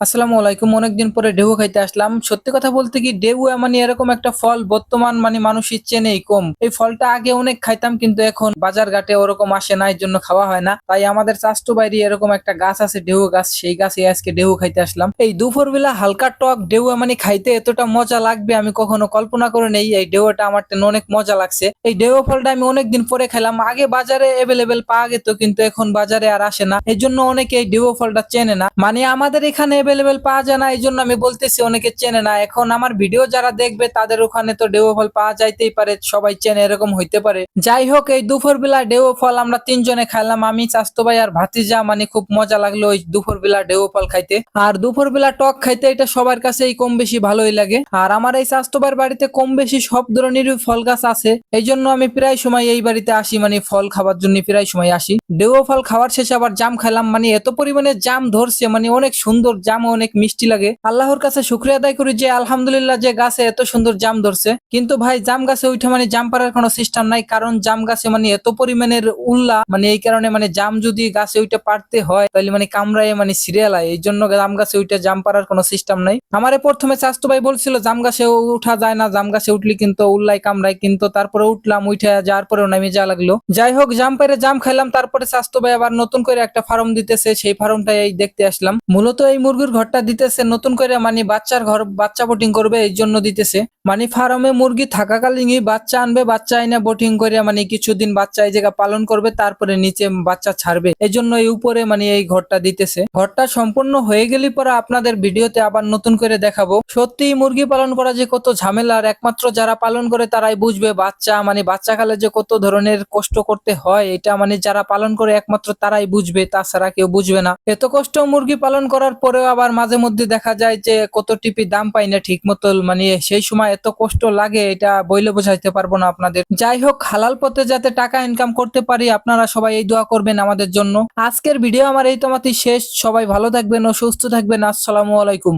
আসসালামু আলাইকুম। অনেকদিন পরে ঢেউ খাইতে আসলাম। সত্যি কথা বলতে কি ঢেউ মানে এরকম একটা ফল, বর্তমান মানে মানুষের চেনেই কম। এই ফলটা আগে অনেক খাইতাম, কিন্তু এখন বাজার ঘাটে ওরকম আসে না এর জন্য খাওয়া হয় না। তাই আমাদের চাষটো বাইরে এরকম একটা গাছ আছে ঢেউ গাছ, সেই গাছে আজকে ঢেউ খাইতে আসলাম। এই দুপুর বেলা হালকা টক ঢেউ মানে খাইতে এতটা মজা লাগবে, আমি কখনো কল্পনা করে নেই। এই ঢেউটা আমার অনেক মজা লাগছে। এই ঢেউ ফলটা আমি অনেকদিন পরে খেলাম আগে বাজারে এভেলেবেল পাওয়া যেত কিন্তু এখন বাজারে আর আসে না। এই জন্য অনেকে এই ঢেউ ফলটা চেনে না। মানে আমাদের এখানে অ্যাভেলেবেল পাওয়া যায় না এই জন্য আমি বলতেছি অনেকে চেনে না। এখন আমার ভিডিও যারা দেখবে, তাদের ওখানে তো ডেও ফল পাওয়া যাইতেই পারে, সবাই চেনে এরকম হইতে পারে। যাই হোক, এই দুপুর বেলা ডেও ফল আমরা তিনজনে খাইলাম, আমি চাস্তো ভাই আর ভাতিজা মানে খুব মজা লাগল ওই দুপুর বেলা ডেও ফল খাইতে। আর দুপুর বেলা টক খাইতে, এটা সবার কাছেই কম বেশি ভালোই লাগে। আর আমার এই চাস্তো ভাইয়ের বাড়িতে কম বেশি সব ধরনেরই ফল গাছ আছে এই জন্য আমি প্রায় সময় এই বাড়িতে আসি মানে ফল খাবার জন্য প্রায় সময় আসি। ডেও ফল খাওয়ার শেষে আবার জাম খাইলাম মানে এত পরিমাণে জাম ধরছে মানে অনেক সুন্দর জাম অনেক মিষ্টি লাগে। আল্লাহর কাছে শুক্রিয়া আদায় করি যে, আলহামদুলিল্লাহ যে গাছে এত সুন্দর জাম ধরছে। কিন্তু ভাই, জাম গাছে ওইটা মানে জাম পাড়ার কোনো সিস্টেম নাই, কারণ জাম গাছে মানে এত পরিমাণের উল্লা মানে এই কারণে মানে জাম যদি গাছে ওইটা পারতে হয়, তাহলে মানে কামড়ায় মানে সিরিয়ালায় এই জন্য জাম গাছে ওইটা জাম পাড়ার কোনো সিস্টেম নাই। আমারে প্রথমে চাস্তু ভাই বলছিল, জাম গাছে উঠা যায় না, জাম গাছে উঠলি কিন্তু উল্লাই কামড়ায়। কিন্তু তারপরে উঠলাম, উঠে যাওয়ার পরেও নামে যা লাগল। যাই হোক, জাম পেরে জাম খাইলাম, তারপরে স্বাস্থ্য ভাই আবার নতুন করে একটা ফার্ম দিতেছে, সেই ফার্মটাই দেখতে আসলাম। মূলত এই মুরগির ঘরটা দিতেছে, নতুন করে মানে বাচ্চার ঘর, বাচ্চা বোটিং করবে এই জন্য দিতেছে। মানে ফার্মে মুরগি থাকাকালীনই বাচ্চা আনবে, বাচ্চা আইনা বোটিং করে মানে কিছুদিন বাচ্চা এই জায়গা পালন করবে, তারপরে নিচে বাচ্চা ছাড়বে। এই জন্য এই উপরে মানে এই ঘরটা দিতেছে। ঘরটা সম্পূর্ণ হয়ে গেলে পরে আপনাদের ভিডিওতে আবার নতুন করে দেখাবো। সত্যি মুরগি পালন করা যে কত ঝামেলা, আর একমাত্র যারা পালন করে তারাই বুঝবে বাচ্চা মানে বাচ্চাকালে যে কত ধরনের কষ্ট করতে হয়, এটা মানে যারা পালন করে একমাত্র তারাই বুঝবে, তাছাড়া কেউ বুঝবে না। এত কষ্ট মুরগি পালন করার পরেও আবার মাঝে মধ্যে দেখা যায় যে কত টিপি দাম পাই না ঠিক মতো মানে সেই সময় এত কষ্ট লাগে, এটা বইলে বোঝাইতে পারব না আপনাদের। যাই হোক, হালাল পথে যাতে টাকা ইনকাম করতে পারি, আপনারা সবাই এই দোয়া করবেন আমাদের জন্য। আজকের ভিডিও আমার এই তোমাতে শেষ। সবাই ভালো থাকবেন ও সুস্থ থাকবেন। আসসালামু আলাইকুম।